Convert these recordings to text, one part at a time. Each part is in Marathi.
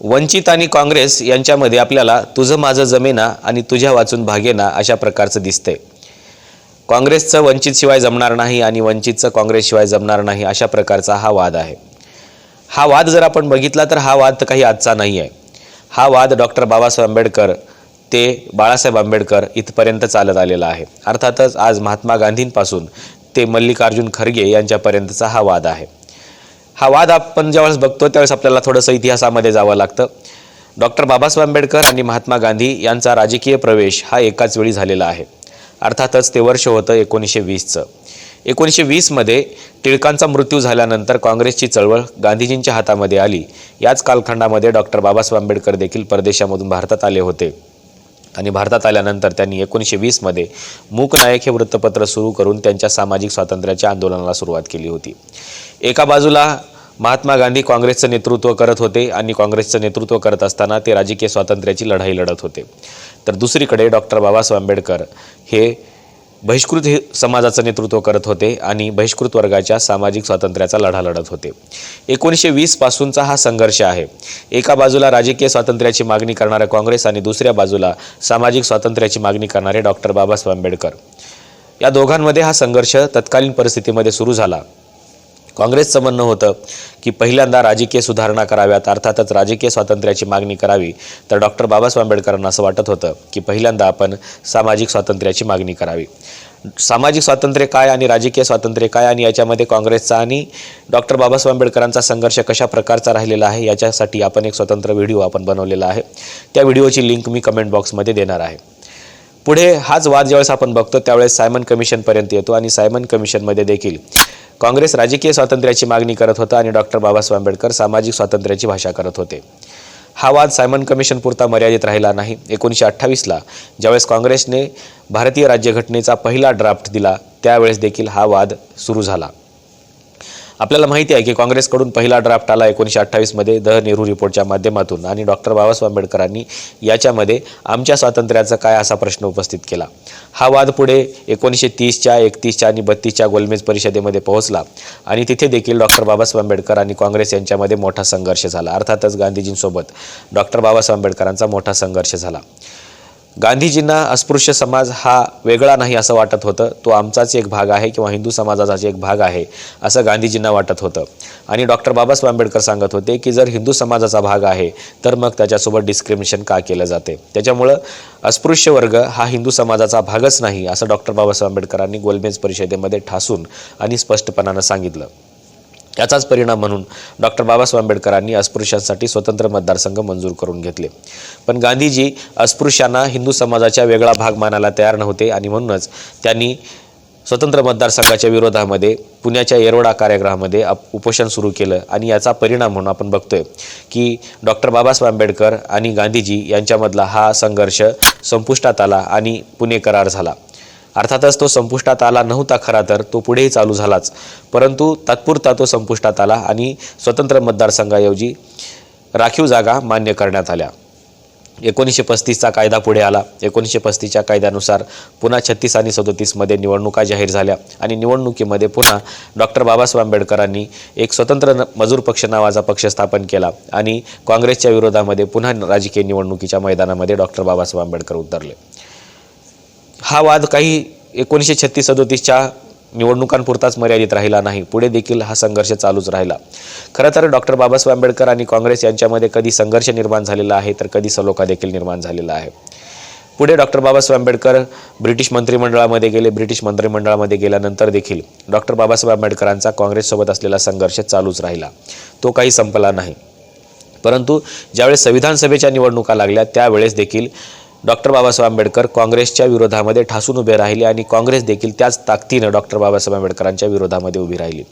वंचित आणि काँग्रेस यांच्यामध्ये आपल्याला तुझं माझं जमेना आणि तुझ्या वाचून भागेना अशा प्रकारचं दिसतंय. काँग्रेसचं वंचितशिवाय जमणार नाही आणि वंचितचं काँग्रेसशिवाय जमणार नाही अशा प्रकारचा हा वाद आहे. हा वाद जर आपण बघितला तर हा वाद काही आजचा नाही आहे. हा वाद डॉक्टर बाबासाहेब आंबेडकर ते बाळासाहेब आंबेडकर इथपर्यंत चालत आलेला आहे. अर्थातच आज महात्मा गांधींपासून ते मल्लिकार्जुन खरगे यांच्यापर्यंतचा हा वाद आहे. हा वाद आपण ज्यावेळेस बघतो त्यावेळेस आपल्याला थोडंसं इतिहासामध्ये जावं लागतं. डॉक्टर बाबासाहेब आंबेडकर आणि महात्मा गांधी यांचा राजकीय प्रवेश हा एकाच वेळी झालेला आहे. अर्थातच ते वर्ष होतं एकोणीसशे वीसचं. एकोणीसशे वीसमध्ये टिळकांचा मृत्यू झाल्यानंतर काँग्रेसची चळवळ गांधीजींच्या हातामध्ये आली. याच कालखंडामध्ये डॉक्टर बाबासाहेब आंबेडकर देखील परदेशामधून भारतात आले होते. आणि भारतात आल्यानंतर त्यांनी एकोणीसशे वीसमध्ये मूकनायक हे वृत्तपत्र सुरू करून त्यांच्या सामाजिक स्वातंत्र्याच्या आंदोलनाला सुरुवात केली होती. एका बाजूला महात्मा गांधी काँग्रेसचं नेतृत्व करत होते आणि काँग्रेसचं नेतृत्व करत असताना ते राजकीय स्वातंत्र्याची लढाई लढत होते. तर दुसरीकडे डॉक्टर बाबासाहेब आंबेडकर हे बहिष्कृत हे समाजाचं नेतृत्व करत होते आणि बहिष्कृत वर्गाच्या सामाजिक स्वातंत्र्याचा लढा लढत होते. एकोणीसशे वीसपासूनचा हा संघर्ष आहे. एका बाजूला राजकीय स्वातंत्र्याची मागणी करणारा काँग्रेस आणि दुसऱ्या बाजूला सामाजिक स्वातंत्र्याची मागणी करणारे डॉक्टर बाबासाहेब आंबेडकर. या दोघांमध्ये हा संघर्ष तत्कालीन परिस्थितीमध्ये सुरू झाला. काँग्रेसचं म्हणणं होतं की पहिल्यांदा राजकीय सुधारणा कराव्यात अर्थातच राजकीय स्वातंत्र्याची मागणी करावी तर डॉक्टर बाबासाहेब आंबेडकरांना असं वाटत होतं की पहिल्यांदा आपण सामाजिक स्वातंत्र्याची मागणी करावी. सामाजिक स्वातंत्र्य काय आणि राजकीय स्वातंत्र्य काय आणि याच्यामध्ये काँग्रेसचा आणि डॉक्टर बाबासाहेब आंबेडकरांचा संघर्ष कशा प्रकारचा राहिलेला आहे याच्यासाठी आपण एक स्वतंत्र व्हिडिओ आपण बनवलेला आहे. त्या व्हिडिओची लिंक मी कमेंट बॉक्समध्ये देणार आहे. पुढे हाच वाद ज्यावेळेस आपण बघतो त्यावेळेस सायमन कमिशनपर्यंत येतो आणि सायमन कमिशनमध्ये देखील काँग्रेस राजकीय स्वातंत्र्याची मागणी करत होता आणि डॉक्टर बाबासाहेब आंबेडकर सामाजिक स्वातंत्र्याची भाषा करत होते. हा वाद सायमन कमिशन पुरता मर्यादित राहिला नाही. एकोणीसशे अठ्ठावीसला ज्यावेळेस काँग्रेसने भारतीय राज्यघटनेचा पहिला ड्राफ्ट दिला त्यावेळेस देखील हा वाद सुरू झाला. आपल्याला माहिती आहे की काँग्रेसकडून पहिला ड्राफ्ट आला एकोणीसशे अठ्ठावीसमध्ये द नेहरू रिपोर्टच्या माध्यमातून. आणि डॉक्टर बाबासाहेब आंबेडकरांनी याच्यामध्ये आमच्या स्वातंत्र्याचा काय असा प्रश्न उपस्थित केला? हा वाद पुढे एकोणीसशे तीसच्या एकतीसच्या आणि बत्तीसच्या गोलमेज परिषदेमध्ये पोहोचला. आणि तिथे देखील डॉक्टर बाबासाहेब आंबेडकर आणि काँग्रेस यांच्यामध्ये मोठा संघर्ष झाला. अर्थातच गांधीजींसोबत डॉक्टर बाबासाहेब आंबेडकरांचा मोठा संघर्ष झाला. गांधीजींना अस्पृश्य समाज हा वेगळा नाही असं वाटत होतं. तो आमचाच एक भाग आहे किंवा हिंदू समाजाचाच एक भाग आहे असं गांधीजींना वाटत होतं. आणि डॉक्टर बाबासाहेब आंबेडकर सांगत होते की जर हिंदू समाजाचा भाग आहे तर मग त्याच्यासोबत डिस्क्रिमिनेशन का केलं जाते? त्याच्यामुळं अस्पृश्य वर्ग हा हिंदू समाजाचा भागच नाही असं डॉक्टर बाबासाहेब आंबेडकरांनी गोलमेज परिषदेमध्ये ठासून आणि स्पष्टपणानं सांगितलं. याचाच परिणाम म्हणून डॉक्टर बाबासाहेब आंबेडकरांनी अस्पृश्यांसाठी स्वतंत्र मतदारसंघ मंजूर करून घेतले. पण गांधीजी अस्पृश्यांना हिंदू समाजाच्या वेगळा भाग मानायला तयार नव्हते आणि म्हणूनच त्यांनी स्वतंत्र मतदारसंघाच्या विरोधामध्ये पुण्याच्या येरवडा कारागृहामध्ये आप उपोषण सुरू केलं आणि याचा परिणाम म्हणून आपण बघतोय की डॉक्टर बाबासाहेब आंबेडकर आणि गांधीजी यांच्यामधला हा संघर्ष संपुष्टात आला आणि पुणे करार झाला. अर्थातच तो संपुष्टात आला नव्हता खरा तर तो पुढेही चालू झालाच. परंतु तात्पुरता तो संपुष्टात आला आणि स्वतंत्र मतदारसंघाऐवजी राखीव जागा मान्य करण्यात आल्या. एकोणीसशे पस्तीसचा कायदा पुढे आला. एकोणीसशे पस्तीसच्या कायद्यानुसार पुन्हा छत्तीस आणि सदोतीसमध्ये निवडणुका जाहीर झाल्या आणि निवडणुकीमध्ये पुन्हा डॉक्टर बाबासाहेब आंबेडकरांनी एक स्वतंत्र न- मजूर पक्ष नावाचा पक्ष स्थापन केला आणि काँग्रेसच्या विरोधामध्ये पुन्हा राजकीय निवडणुकीच्या मैदानामध्ये डॉक्टर बाबासाहेब आंबेडकर उतरले. हा वाद काही एकोणीसशे छत्तीस सदोतीसच्या निवडणुकांपुरताच मर्यादित राहिला नाही. पुढे देखील हा संघर्ष चालूच राहिला. खरं तर डॉक्टर बाबासाहेब आंबेडकर आणि काँग्रेस यांच्यामध्ये कधी संघर्ष निर्माण झालेला आहे तर कधी सलोखा देखील निर्माण झालेला आहे. पुढे डॉक्टर बाबासाहेब आंबेडकर ब्रिटिश मंत्रिमंडळामध्ये गेले. ब्रिटिश मंत्रिमंडळामध्ये गेल्यानंतर देखील डॉक्टर बाबासाहेब आंबेडकरांचा काँग्रेससोबत असलेला संघर्ष चालूच राहिला. तो काही संपला नाही. परंतु ज्यावेळेस संविधान सभेच्या निवडणुका लागल्या त्यावेळेस देखील डॉक्टर बाबासाहेब आंबेडकर काँग्रेसच्या विरोधामध्ये ठासून उभे राहिले आणि काँग्रेस देखील त्याच ताकदीनं डॉक्टर बाबासाहेब आंबेडकरांच्या विरोधामध्ये उभी राहिली.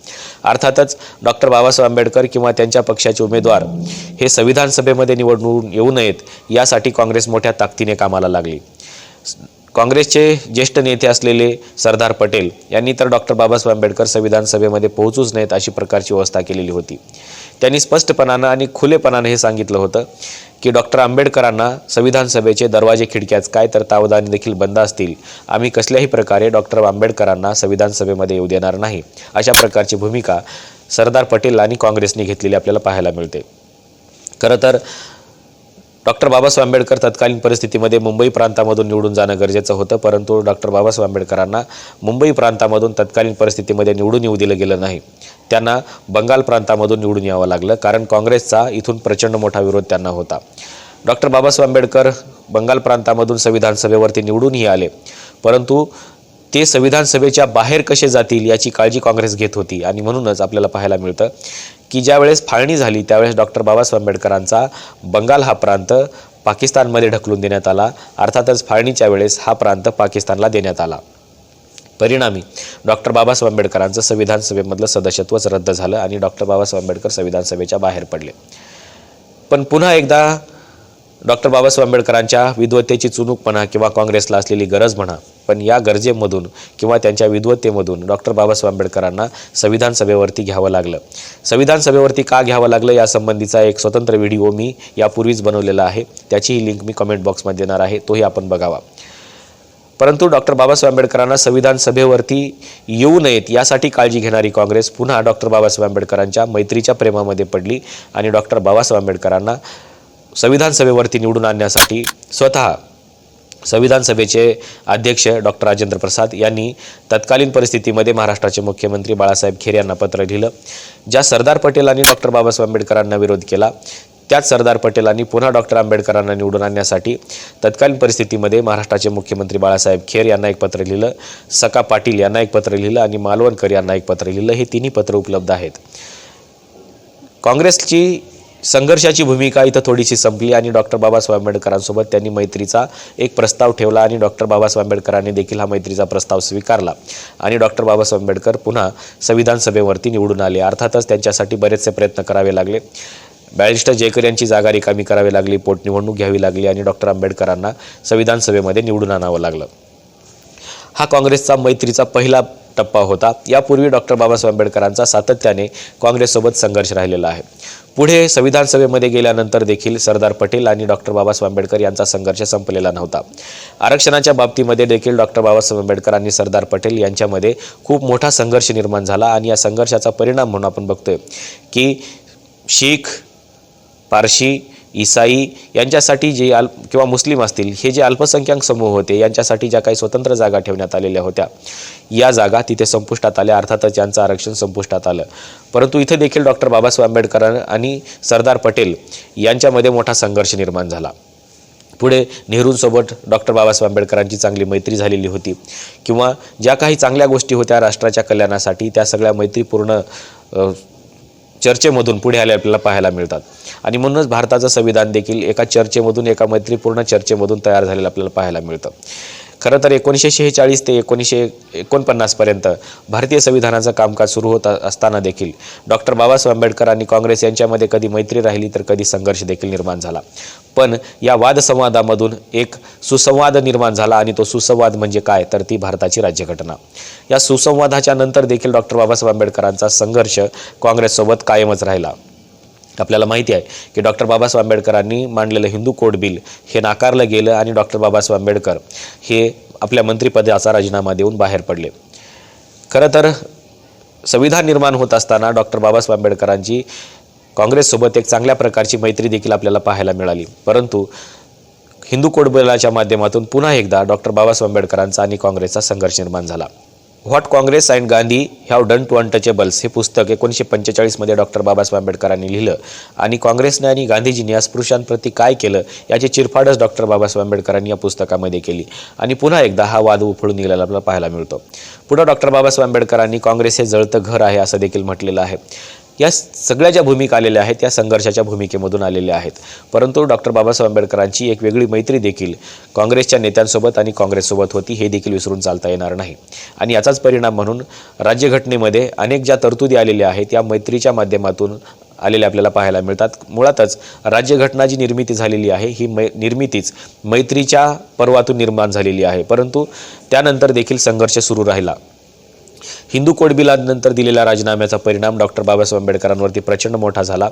अर्थातच डॉक्टर बाबासाहेब आंबेडकर किंवा त्यांच्या पक्षाचे उमेदवार हे संविधान सभेमध्ये निवडून येऊ नयेत यासाठी काँग्रेस मोठ्या ताकदीने कामाला लागली. काँग्रेसचे ज्येष्ठ नेते असलेले सरदार पटेल यांनी तर डॉक्टर बाबासाहेब आंबेडकर संविधान सभेमध्ये पोहोचूच नयेत अशी प्रकारची व्यवस्था केलेली होती. त्यांनी स्पष्टपणानं आणि खुलेपणानं हे सांगितलं होतं. की डॉक्टर आंबेडकरांना संविधान सभेचे दरवाजे खिडक्याच काय तर तावदाने देखील बंद असतील. आम्ही कसल्याही प्रकारे डॉक्टर आंबेडकरांना संविधान सभेमध्ये येऊ देणार नाही. अशा प्रकारची भूमिका सरदार पटेल आणि काँग्रेसने घेतलेली आपल्याला पाहायला मिळते. खरं तर डॉक्टर बाबासाहेब आंबेडकर तत्कालीन परिस्थितीमध्ये मुंबई प्रांतामधून निवडून जाणं गरजेचं होतं परंतु डॉक्टर बाबासाहेब आंबेडकरांना मुंबई प्रांतामधून तत्कालीन परिस्थितीमध्ये निवडून येऊ दिलं गेलं नाही. त्यांना बंगाल प्रांतामधून निवडून यावं लागलं कारण काँग्रेसचा इथून प्रचंड मोठा विरोध त्यांना होता. डॉक्टर बाबासाहेब आंबेडकर बंगाल प्रांतामधून संविधान सभेवरती निवडूनही आले परंतु ते संविधान सभेच्या बाहेर कसे जातील याची काळजी काँग्रेस घेत होती आणि म्हणूनच आपल्याला पाहायला मिळतं की ज्यावेळेस फाळणी झाली त्यावेळेस डॉक्टर बाबासाहेब आंबेडकरांचा बंगाल हा प्रांत पाकिस्तानमध्ये ढकलून देण्यात आला अर्थातच फाळणीच्या वेळेस हा प्रांत पाकिस्तानला देण्यात आला. परिणामी डॉक्टर बाबासाहेब आंबेडकरांचं संविधान सभेमधलं सदस्यत्वच रद्द झालं आणि डॉक्टर बाबासाहेब आंबेडकर संविधान सभेच्या बाहेर पडले. पण पुन्हा एकदा डॉक्टर बाबासाहेब आंबेडकरांच्या विद्वत्तेची म्हणा किंवा काँग्रेसला असलेली गरज म्हणा पण या गरजेमधून किंवा त्यांच्या विद्वत्तेमधून डॉक्टर बाबासाहेब आंबेडकरांना संविधान सभेवरती घ्यावं लागलं. संविधान सभेवरती का घ्यावं लागलं यासंबंधीचा एक स्वतंत्र व्हिडिओ मी यापूर्वीच बनवलेला आहे. त्याचीही लिंक मी कमेंट बॉक्समध्ये देणार आहे. तोही आपण बघावा. परंतु डॉक्टर बाबासाहेब आंबेडकरांना संविधान सभेवरती येऊ नयेत यासाठी काळजी घेणारी काँग्रेस पुन्हा डॉक्टर बाबासाहेब आंबेडकरांच्या मैत्रीच्या प्रेमामध्ये पडली आणि डॉक्टर बाबासाहेब आंबेडकरांना संविधान सभेवरती निवडून आणण्यासाठी स्वतः संविधान सभेचे अध्यक्ष डॉक्टर राजेंद्र प्रसाद यांनी तत्कालीन परिस्थितीमध्ये महाराष्ट्राचे मुख्यमंत्री बाळासाहेब खेर यांना पत्र लिहिलं. ज्या सरदार पटेलांनी डॉक्टर बाबासाहेब आंबेडकरांना विरोध केला त्याच सरदार पटेलांनी पुन्हा डॉक्टर आंबेडकरांना निवडून आणण्यासाठी तत्कालीन परिस्थितीमध्ये महाराष्ट्राचे मुख्यमंत्री बाळासाहेब खेर यांना एक पत्र लिहिलं सका पाटील यांना एक पत्र लिहिलं आणि मालवणकर यांना एक पत्र लिहिलं. हे तिन्ही पत्र उपलब्ध आहेत. काँग्रेसची संघर्षाची भूमिका इथं थोडीशी संपली आणि डॉक्टर बाबासाहेब आंबेडकरांसोबत त्यांनी मैत्रीचा एक प्रस्ताव ठेवला आणि डॉक्टर बाबासाहेब आंबेडकरांनी देखील हा मैत्रीचा प्रस्ताव स्वीकारला आणि डॉक्टर बाबासाहेब आंबेडकर पुन्हा संविधान सभेवरती निवडून आले. अर्थातच त्यांच्यासाठी बरेचसे प्रयत्न करावे लागले. बॅरिस्टर जयकर यांची जागा रिकामी करावी लागली पोटनिवडणूक घ्यावी लागली आणि डॉक्टर आंबेडकरांना संविधान सभेमध्ये निवडून आणावं लागलं. हा काँग्रेसचा मैत्रीचा पहिला टप्पा होता. यापूर्वी डॉक्टर बाबासाहेब आंबेडकरांचा सातत्याने काँग्रेससोबत संघर्ष राहिलेला आहे. पुढे संविधान सभेमध्ये गेल्यानंतर देखील सरदार पटेल आणि डॉक्टर बाबासाहेब आंबेडकर यांचा संघर्ष संपलेला नव्हता. आरक्षणाच्या बाबतीमध्ये देखील डॉक्टर बाबासाहेब आंबेडकर आणि सरदार पटेल यांच्यामध्ये खूप मोठा संघर्ष निर्माण झाला आणि या संघर्षाचा परिणाम म्हणून आपण बघतोय की शीख पारशी इसाई यांच्यासाठी जे अल्प किंवा मुस्लिम असतील हे जे अल्पसंख्याक समूह होते यांच्यासाठी ज्या काही स्वतंत्र जागा ठेवण्यात आलेल्या होत्या या जागा तिथे संपुष्टात आल्या अर्थातच यांचं आरक्षण संपुष्टात आलं. परंतु इथे देखील डॉक्टर बाबासाहेब आंबेडकर आणि सरदार पटेल यांच्यामध्ये मोठा संघर्ष निर्माण झाला. पुढे नेहरूंसोबत डॉक्टर बाबासाहेब आंबेडकरांची चांगली मैत्री झालेली होती. किंवा ज्या काही चांगल्या गोष्टी होत्या राष्ट्राच्या कल्याणासाठी त्या सगळ्या मैत्रीपूर्ण चर्चेमधून पुढे आले आपल्याला पाहायला मिळतात. आणि म्हणूनच भारताचं संविधान देखील एका चर्चेमधून एका मैत्रीपूर्ण चर्चेमधून तयार झालेलं आपल्याला पाहायला मिळतं. खरं तर एकोणीसशे शेहेचाळीस ते एकोणीसशे एकोणपन्नासपर्यंत भारतीय संविधानाचं कामकाज सुरू होत असताना देखील डॉक्टर बाबासाहेब आंबेडकर आणि काँग्रेस यांच्यामध्ये कधी मैत्री राहिली तर कधी संघर्ष देखील निर्माण झाला. पण या वादसंवादामधून एक सुसंवाद निर्माण झाला आणि तो सुसंवाद म्हणजे काय तर ती भारताची राज्यघटना. या सुसंवादाच्या नंतर देखील डॉक्टर बाबासाहेब आंबेडकरांचा संघर्ष काँग्रेससोबत कायमच राहिला. आपल्याला माहिती आहे की डॉक्टर बाबासाहेब आंबेडकरांनी मांडलेलं हिंदू कोड बिल हे नाकारलं गेलं आणि डॉक्टर बाबासाहेब आंबेडकर हे आपल्या मंत्रिपदाचा राजीनामा देऊन बाहेर पडले. खरं तर संविधान निर्माण होत असताना डॉक्टर बाबासाहेब आंबेडकरांची काँग्रेससोबत एक चांगल्या प्रकारची मैत्री देखील आपल्याला पाहायला मिळाली. परंतु हिंदू कोड बिलाच्या माध्यमातून पुन्हा एकदा डॉक्टर बाबासाहेब आंबेडकरांचा आणि काँग्रेसचा संघर्ष निर्माण झाला. What Congress and Gandhi have done to untouchables हे पुस्तक एकोणीसशे पंचेचाळीसमध्ये डॉक्टर बाबासाहेब आंबेडकरांनी लिहिलं. आणि काँग्रेसने आणि गांधीजींनी अस्पृश्यांप्रती काय केलं याची चिरफाडच डॉक्टर बाबासाहेब आंबेडकरांनी या पुस्तकामध्ये केली. आणि पुन्हा एकदा हा वाद उफळून निघालेला आपल्याला पाहायला मिळतो. पुढं डॉक्टर बाबासाहेब आंबेडकरांनी काँग्रेस हे जळतं घर आहे असं देखील म्हटलेलं आहे. या सगळ्या ज्या भूमिका आलेल्या आहेत त्या संघर्षाच्या भूमिकेमधून आलेल्या आहेत. परंतु डॉक्टर बाबासाहेब आंबेडकरांची एक वेगळी मैत्री देखील काँग्रेसच्या नेत्यांसोबत आणि काँग्रेससोबत होती हे देखील विसरून चालता येणार नाही. आणि याचाच परिणाम म्हणून राज्यघटनेमध्ये अनेक ज्या तरतुदी आलेल्या आहेत या मैत्रीच्या माध्यमातून आलेल्या आपल्याला पाहायला मिळतात. मुळातच राज्यघटना जी निर्मिती झालेली आहे ही मै निर्मितीच मैत्रीच्या पर्वातून निर्माण झालेली आहे. परंतु त्यानंतर देखील संघर्ष सुरू राहिला. हिंदू कोड बिलानंतर दिलेल्या राजीनाम्याचा परिणाम डॉक्टर बाबासाहेब आंबेडकरांवरती प्रचंड मोठा झाला.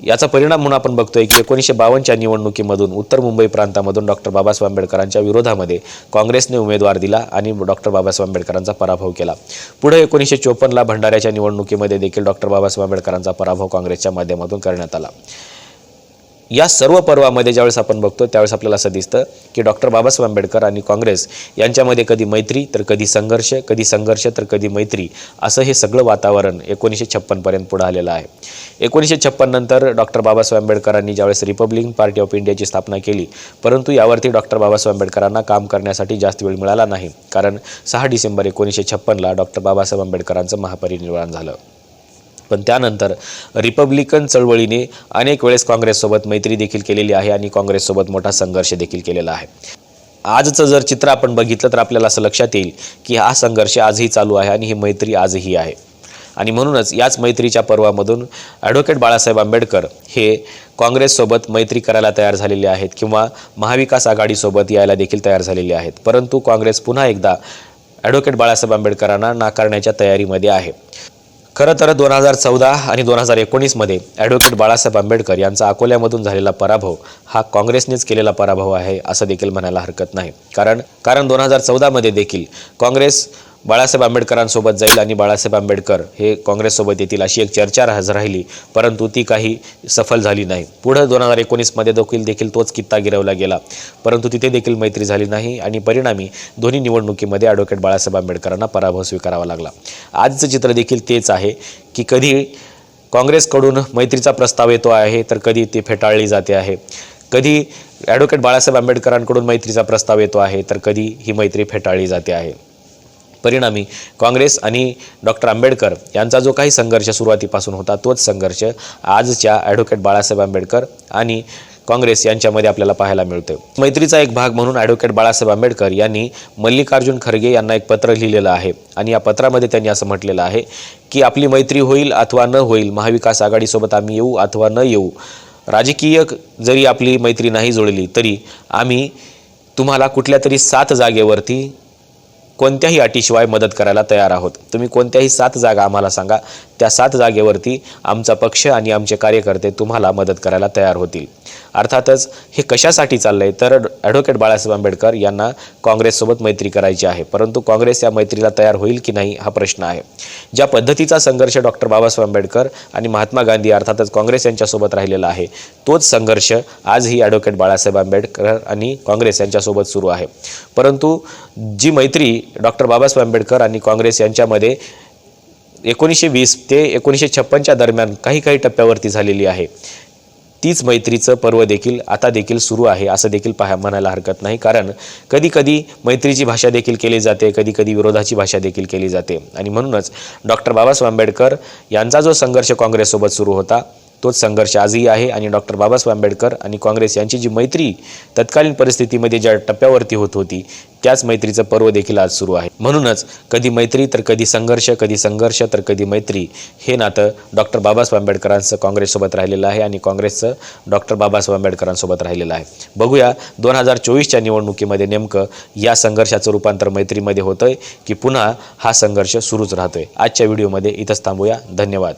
याचा परिणाम म्हणून आपण बघतोय की एकोणीसशे बावन्नच्या निवडणुकीमधून उत्तर मुंबई प्रांतामधून डॉक्टर बाबासाहेब आंबेडकरांच्या विरोधामध्ये काँग्रेसने उमेदवार दिला आणि डॉक्टर बाबासाहेब आंबेडकरांचा पराभव केला. पुढे एकोणीसशे चोपन्नला भंडाऱ्याच्या निवडणुकीमध्ये देखील डॉक्टर बाबासाहेब आंबेडकरांचा पराभव काँग्रेसच्या माध्यमातून करण्यात आला. या सर्व पर्वामध्ये ज्यावेळेस आपण बघतो त्यावेळेस आपल्याला असं दिसतं की डॉक्टर बाबासाहेब आंबेडकर आणि काँग्रेस यांच्यामध्ये कधी मैत्री तर कधी संघर्ष कधी संघर्ष तर कधी मैत्री असं हे सगळं वातावरण एकोणीसशे छप्पनपर्यंत पुढं आलेलं आहे. एकोणीसशे छप्पन नंतर डॉक्टर बाबासाहेब आंबेडकरांनी ज्यावेळेस रिपब्लिकन पार्टी ऑफ इंडियाची स्थापना केली परंतु यावरती डॉक्टर बाबासाहेब आंबेडकरांना काम करण्यासाठी जास्त वेळ मिळाला नाही कारण सहा डिसेंबर एकोणीसशे छप्पनला डॉक्टर बाबासाहेब आंबेडकरांचं महापरिनिर्वाण झालं. पण त्यानंतर रिपब्लिकन चळवळीने अनेक वेळेस काँग्रेससोबत मैत्री देखील केलेली आहे आणि काँग्रेससोबत मोठा संघर्ष देखील केलेला आहे. आजचं जर चित्र आपण बघितलं तर आपल्याला असं लक्षात येईल की हा संघर्ष आजही चालू आहे आणि ही मैत्री आजही आहे. आणि म्हणूनच याच मैत्रीच्या पर्वामधून ॲडव्होकेट बाळासाहेब आंबेडकर हे काँग्रेससोबत मैत्री करायला तयार झालेले आहेत किंवा महाविकास आघाडीसोबत यायला देखील तयार झालेले आहेत. परंतु काँग्रेस पुन्हा एकदा ॲडव्होकेट बाळासाहेब आंबेडकरांना नाकारण्याच्या तयारीमध्ये आहे. खरं तर दोन हजार चौदा आणि दोन हजार एकोणीसमध्ये ॲडव्होकेट बाळासाहेब आंबेडकर यांचा अकोल्यामधून झालेला पराभव हा काँग्रेसनेच केलेला पराभव आहे असं देखील म्हणायला हरकत नाही. कारण कारण दोन हजार चौदामध्ये देखील काँग्रेस बाळासाहेब आंबेडकरांसोबत जाईल आणि बाळासाहेब आंबेडकर हे काँग्रेससोबत येतील अशी एक चर्चा राह राहिली परंतु ती काही सफल झाली नाही. पुढं दोन हजार एकोणीसमध्ये देखील देखील तोच कित्ता गिरवला गेला परंतु तिथे देखील मैत्री झाली नाही आणि परिणामी दोन्ही निवडणुकीमध्ये ॲडव्होकेट बाळासाहेब आंबेडकरांना पराभव स्वीकारावा लागला. आजचं चित्र देखील तेच आहे की कधी काँग्रेसकडून मैत्रीचा प्रस्ताव येतो आहे तर कधी ती फेटाळली जाते आहे. कधी ॲडव्होकेट बाळासाहेब आंबेडकरांकडून मैत्रीचा प्रस्ताव येतो आहे तर कधी ही मैत्री फेटाळली जाते आहे. परिणामी काँग्रेस आणि डॉक्टर आंबेडकर यांचा जो काही संघर्ष सुरुवातीपासून होता तोच संघर्ष आजच्या ॲडव्होकेट बाळासाहेब आंबेडकर आणि काँग्रेस यांच्यामध्ये आपल्याला पाहायला मिळतो मैत्रीचा एक भाग म्हणून ॲडव्होकेट बाळासाहेब आंबेडकर यांनी मल्लिकार्जुन खरगे यांना एक पत्र लिहिलेलं आहे आणि या पत्रामध्ये त्यांनी असं म्हटलेलं आहे की आपली मैत्री होईल अथवा न होईल महाविकास आघाडीसोबत आम्ही येऊ अथवा न येऊ राजकीय जरी आपली मैत्री नाही जुळली तरी आम्ही तुम्हाला कुठल्या तरी सात जागेवरती कोणत्याही अटीशिवाय मदत करायला तयार आहोत. तुम्ही कोणत्याही सात जागा आम्हाला सांगा. त्या सात जागेवरती आमचा पक्ष आणि आमचे कार्यकर्ते तुम्हाला मदत करायला तयार होतील. अर्थातच हे कशासाठी चाललं आहे तर ॲडव्होकेट बाळासाहेब आंबेडकर यांना काँग्रेससोबत मैत्री करायची आहे. परंतु काँग्रेस या मैत्रीला तयार होईल की नाही हा प्रश्न आहे. ज्या पद्धतीचा संघर्ष डॉक्टर बाबासाहेब आंबेडकर आणि महात्मा गांधी अर्थातच काँग्रेस यांच्यासोबत राहिलेला आहे तोच संघर्ष आजही ॲडव्होकेट बाळासाहेब आंबेडकर आणि काँग्रेस यांच्यासोबत सुरू आहे. परंतु जी मैत्री डॉक्टर बाबासाहेब आंबेडकर आणि काँग्रेस यांच्यामध्ये एकोणीसशे वीस ते एकोणीसशे छप्पनच्या दरम्यान काही काही टप्प्यावरती झालेली आहे. तीच मैत्रीचं पर्व देखील आता देखील सुरू आहे असं देखील पाहा म्हणायला हरकत नाही. कारण कधीकधी मैत्रीची भाषा देखील केली जाते कधीकधी विरोधाची भाषा देखील केली जाते. आणि म्हणूनच डॉक्टर बाबासाहेब आंबेडकर यांचा जो संघर्ष काँग्रेससोबत सुरू होता तोच संघर्ष आजही आहे आणि डॉक्टर बाबासाहेब आंबेडकर आणि काँग्रेस यांची जी मैत्री तत्कालीन परिस्थितीमध्ये ज्या टप्प्यावरती होत होती त्याच मैत्रीचं पर्व देखील आज सुरू आहे. म्हणूनच कधी मैत्री तर कधी संघर्ष कधी संघर्ष तर कधी मैत्री हे नातं डॉक्टर बाबासाहेब आंबेडकरांचं काँग्रेससोबत राहिलेलं आहे आणि काँग्रेसचं डॉक्टर बाबासाहेब आंबेडकरांसोबत राहिलेलं आहे. बघूया दोन हजार चोवीसच्या निवडणुकीमध्ये नेमकं या संघर्षाचं रूपांतर मैत्रीमध्ये होतंय की पुन्हा हा संघर्ष सुरूच राहतोय. आजच्या व्हिडिओमध्ये इथंच थांबूया. धन्यवाद.